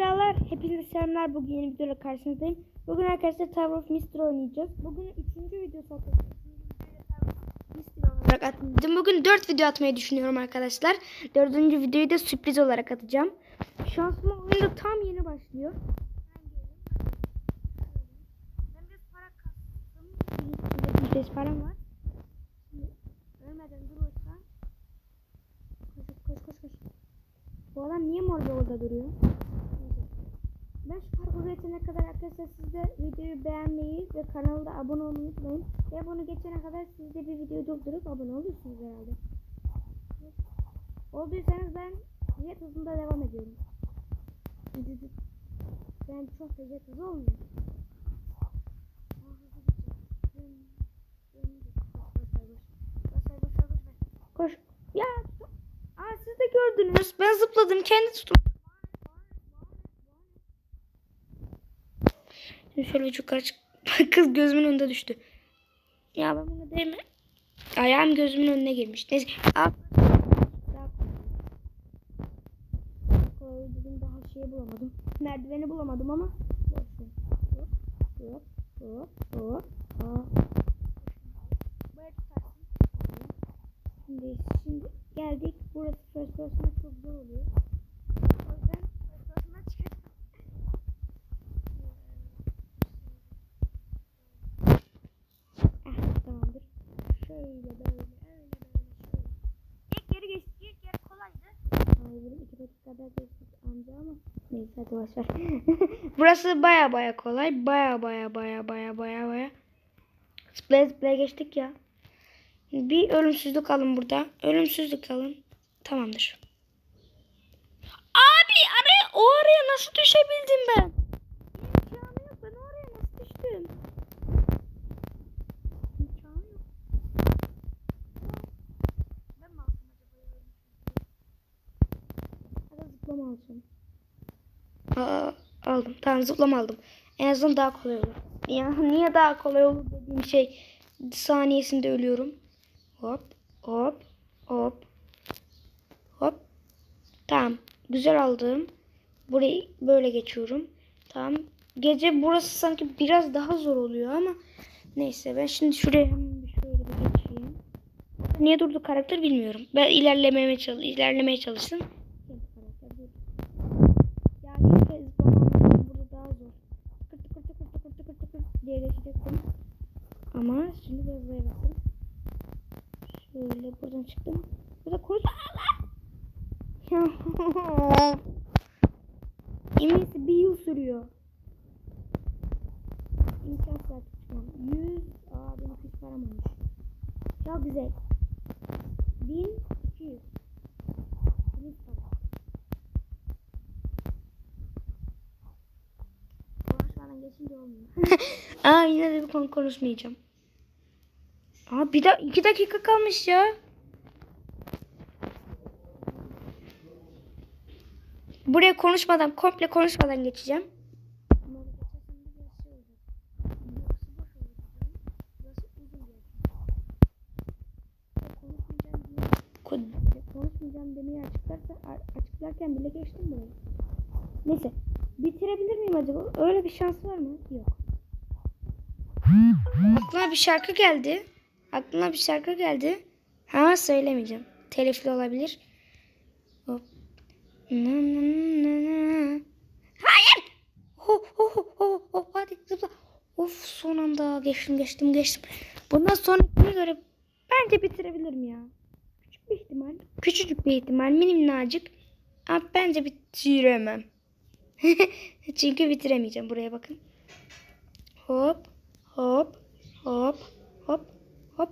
krallar, hepinize selamlar. Bugün yeni videoyla karşınızdayım. Bugün arkadaşlar Tower of Mystery oynayacağız. Bugün üçüncü videosu atacağım. Bugün 4 video atmayı düşünüyorum arkadaşlar. Dördüncü videoyu da sürpriz olarak atacağım. Şansıma oyunda tam yeni başlıyor. Ben biraz para param var. Ölmeden durursan koş koş koş koş. Bu adam niye mor bir orada duruyor? Ben şu parkuru geçene kadar arkadaşlar siz de videoyu beğenmeyi ve kanalda abone olmayı unutmayın. Ve bunu geçene kadar siz de bir videoyu durdurup abone oluyorsunuz herhalde. Olduysanız ben jet hızında devam ediyorum. Ben çok da jet hızı olmuyor. Koş. Ya. Aa, siz de gördünüz. Ben zıpladım. Kendi tuttum. Şöyle yukarı çık. Kız gözümün önünde düştü. Ya ben bunu değil mi? Ayağım gözümün önüne girmiş. Neyse. Al. Dedim daha şey bulamadım. Merdiveni bulamadım ama. Hop hop hop hop hop. Böyle tutarsın. Şimdi, şimdi geldik. Burası first person'a çok zor oluyor. O yüzden first person'a çıkardım. Ah, tamamdır. Şöyle böyle, öyle böyle, şöyle. İlk yeri geçtik. İlk yer kolaydı. Hayır, iki dakikada geçtik amca ama. Neyse hadi boşver. Burası baya baya kolay. Baya baya baya baya baya baya. Zıplaya zıplaya geçtik ya. Bir ölümsüzlük alın burada. Ölümsüzlük alın. Tamamdır. Abi araya o araya nasıl düşebildim ben? İmkanı yok. Ben oraya nasıl düştüm? İmkanı yok. Ben mi alsam acaba? Zıplama alacağım. Aa, aldım. Tamam zıplama aldım. En azından daha kolay olur. Ya niye daha kolay olur dediğim şey saniyesinde ölüyorum. Hop hop hop hop. Tamam. Güzel aldım. Burayı böyle geçiyorum. Tamam. Gece burası sanki biraz daha zor oluyor ama neyse ben şimdi şuraya şöyle bir geçeyim. Niye durdu karakter bilmiyorum. Ben ilerlemeye çalış ilerlemeye çalıştım. Kendi karakter durdu. Ya bir kez zıplamam burada daha zor. Kırtı kırtı kırtı kırtı kırtı kırtı diye geçecektim. Ama şimdi biraz buraya bakın. Şöyle buradan çıktım. Burada kurt. İmlisi bir yıl sürüyor. İmkansız artık çıkmam. 100. Aa benim hiç param olmuş. Çok güzel. 1200. Temiz para. Konuşmadan geçince olmuyor. Aa yine de bir konu konuşmayacağım. Aa bir da iki dakika kalmış ya. Buraya konuşmadan komple konuşmadan geçeceğim. Konuşmayacağım demeyi açıklarsa açıklarken bile geçtim burayı. Neyse. Bitirebilir miyim acaba? Öyle bir şans var mı? Yok. Aklıma bir şarkı geldi. Aklıma bir şarkı geldi. Ha söylemeyeceğim. Telifli olabilir. Na, na, na, na. Hayır. Ho, ho, ho, ho. Hadi zıpla. Of son anda geçtim geçtim geçtim. Bundan sonrakine göre bence bitirebilirim ya. Küçük bir ihtimal. Küçücük bir ihtimal. Minnacık. Ama bence bitiremem. Çünkü bitiremeyeceğim. Buraya bakın. Hop. Hop. Hop. Hop. Hop.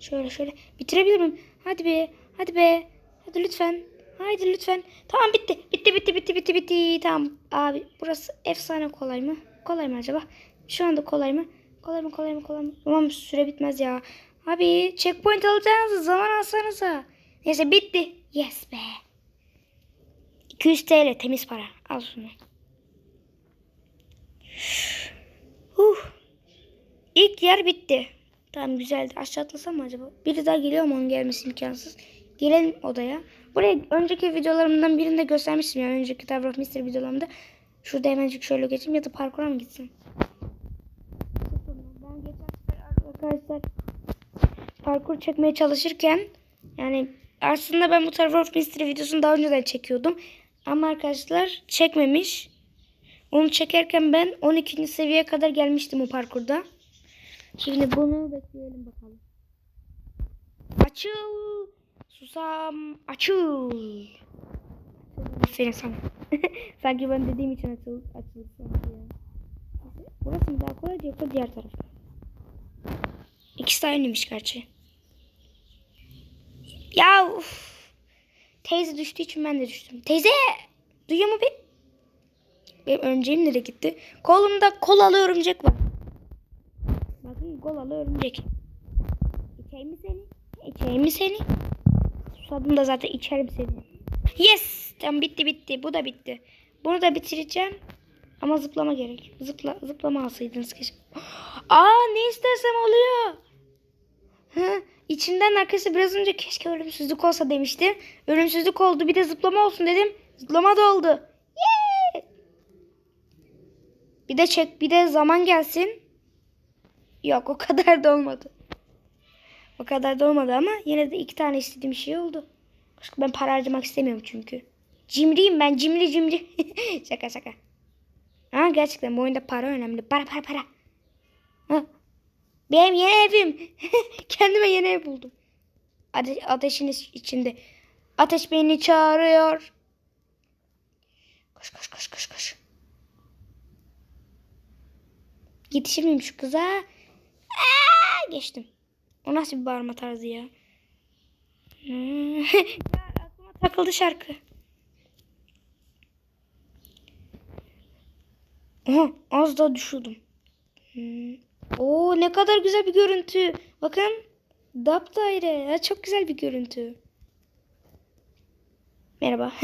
Şöyle şöyle. Bitirebilir miyim? Hadi be. Hadi be. Hadi lütfen. Haydi lütfen. Tamam bitti. Bitti bitti bitti bitti bitti. Tamam abi burası efsane kolay mı? Kolay mı acaba? Şu anda kolay mı? Kolay mı kolay mı kolay mı? Tamam süre bitmez ya. Abi checkpoint alacağınız zaman alsanıza. Neyse bitti. Yes be. 200 TL temiz para. Al şunu. Huh. İlk yer bitti. Tamam güzeldi. Aşağı atlasam mı acaba? Biri daha geliyor ama onun gelmesi imkansız. Girelim odaya. Buraya önceki videolarımdan birinde göstermiştim yani önceki Tower of Mystery videolarımda. Şurada hemencik şöyle geçeyim ya da parkura mı gitsin? Ben geçen sefer arkadaşlar parkur çekmeye çalışırken yani aslında ben bu Tower of Mystery videosunu daha önceden çekiyordum. Ama arkadaşlar çekmemiş. Onu çekerken ben 12. seviyeye kadar gelmiştim o parkurda. Şimdi bunu bekleyelim bakalım. Açıl. Susam açıl. Aferin sana. sanki ben dediğim için açıl, açıldı sanki ya. Burası mı daha kolay yoksa diğer taraf? İkisi de aynıymış gerçi. Ya uf. Teyze düştüğü için ben de düştüm. Teyze! Duyuyor mu beni? Benim örümceğim nereye gitti? Kolumda kolalı örümcek var. Bakın kolalı örümcek. İçeyim mi seni? İçeyim mi seni? Susadım da zaten içerim seni. Yes! Tamam bitti bitti. Bu da bitti. Bunu da bitireceğim. Ama zıplama gerek. Zıpla, zıplama alsaydınız keşke. Aa ne istersem oluyor. Hı, içinden arkası biraz önce keşke ölümsüzlük olsa demiştim. Ölümsüzlük oldu bir de zıplama olsun dedim. Zıplama da oldu. Bir de çek bir de zaman gelsin. Yok o kadar da olmadı. O kadar da olmadı ama yine de iki tane istediğim şey oldu. Başka ben para harcamak istemiyorum çünkü. Cimriyim ben cimri cimri. şaka şaka. Ha gerçekten bu oyunda para önemli. Para para para. Ha. Benim yeni evim. Kendime yeni ev buldum. Ate ateşin içinde. Ateş beni çağırıyor. Koş koş koş koş koş. Yetişir miyim şu kıza? Aa, geçtim. O nasıl bir bağırma tarzı ya? Ya aklıma takıldı şarkı. Oha az daha düşürdüm. Hmm. Oo ne kadar güzel bir görüntü. Bakın. Dap daire. Ya, çok güzel bir görüntü. Merhaba.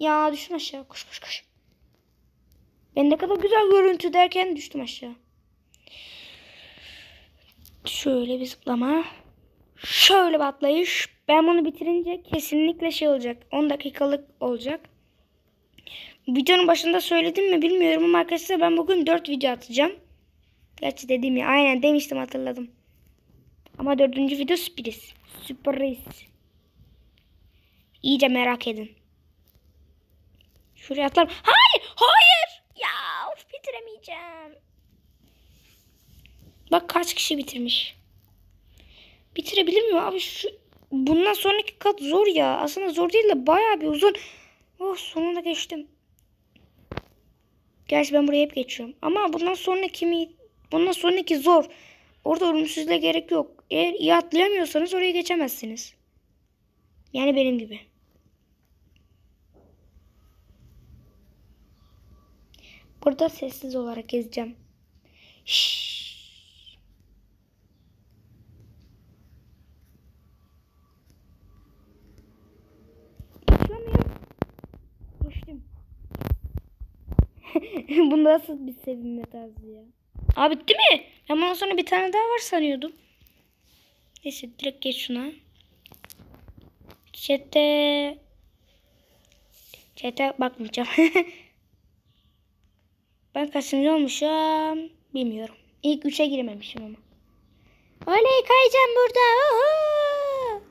Ya düştüm aşağı. Koş koş koş. Ben ne kadar güzel görüntü derken düştüm aşağı. Şöyle bir zıplama. Şöyle bir atlayış. Ben bunu bitirince kesinlikle şey olacak. 10 dakikalık olacak. Videonun başında söyledim mi bilmiyorum ama arkadaşlar ben bugün 4 video atacağım. Gerçi dediğim ya aynen demiştim hatırladım. Ama dördüncü video sürpriz. Sürpriz. İyice merak edin. Şuraya atlar. Hayır! Hayır! Ya of bitiremeyeceğim. Bak kaç kişi bitirmiş. Bitirebilir miyim abi? Şu, bundan sonraki kat zor ya. Aslında zor değil de bayağı bir uzun. Oh sonunda geçtim. Gerçi ben buraya hep geçiyorum. Ama bundan sonraki mi? Bundan sonraki zor. Orada ölümsüzlüğe gerek yok. Eğer iyi atlayamıyorsanız oraya geçemezsiniz. Yani benim gibi. Burada sessiz olarak gezeceğim. Şşş. Bu nasıl bir sevinme tarzı ya? Abi bitti mi? Ben bundan sonra bir tane daha var sanıyordum. Neyse direkt geç şuna. Chat'te Chat'e bakmayacağım. ben kaçıncı olmuşum bilmiyorum. İlk üçe girememişim ama. Oley kayacağım burada. Uhu.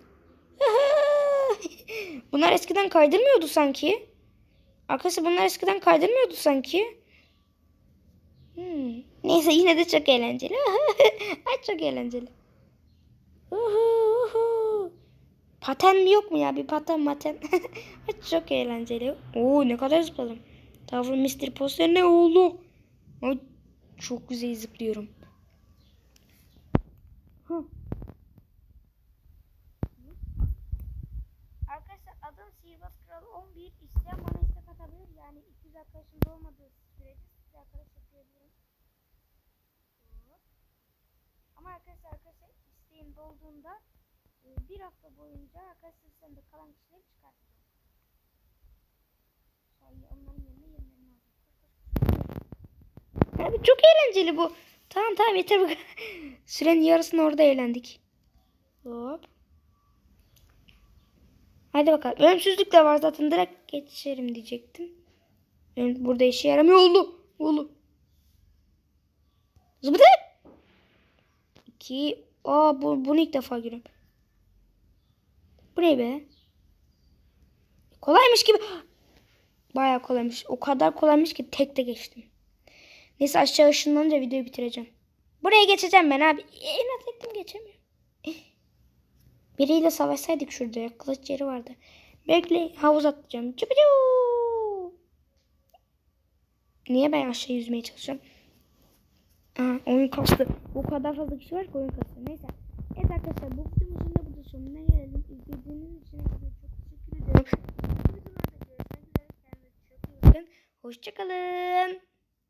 Uhu. bunlar eskiden kaydırmıyordu sanki. Arkadaşlar bunlar eskiden kaydırmıyordu sanki. Hmm. Neyse yine de çok eğlenceli. Ay çok eğlenceli. Uhu, uhu. Paten yok mu ya? Bir paten maten. Ay çok eğlenceli. Oo ne kadar zıpladım. Tavır Mr. Poster ne oldu? Ay, çok güzel zıplıyorum. Arkadaşlar adım Sihirbaz Kralı 11. İsteyen bana istek atabilir. Yani 200 arkadaşımda olmadığı sürece size arkadaş ekleyebilirim. Ama arkadaşlar arkadaşlar isteğim dolduğunda e, bir hafta boyunca arkadaşlar sen de kalan kişileri çıkartacağım. Şey, onların yerine yerlerini alacağım. Abi çok eğlenceli bu. Tamam tamam yeter bu. Sürenin yarısını orada eğlendik. Hop. Hadi bakalım. Ölümsüzlük de var zaten. Direkt geçerim diyecektim. Ölüm- Burada işe yaramıyor oldu. Oldu. Zıbıdı. İki. Aa bu, bunu ilk defa görüyorum. Bu ne be? Kolaymış gibi. Bayağı kolaymış. O kadar kolaymış ki tek de geçtim. Neyse aşağı ışınlanınca videoyu bitireceğim. Buraya geçeceğim ben abi. İnat ettim geçemiyorum. Biriyle savaşsaydık şurada. Kılıç yeri vardı. Bekle havuz atlayacağım. Çıpıcı. Niye ben aşağı yüzmeye çalışıyorum? Aa, oyun kastı. O kadar fazla kişi var ki oyun kastı. Neyse. Evet arkadaşlar bu videomuzun da burada sonuna gelelim. İzlediğiniz için çok teşekkür bakın. Hoşçakalın.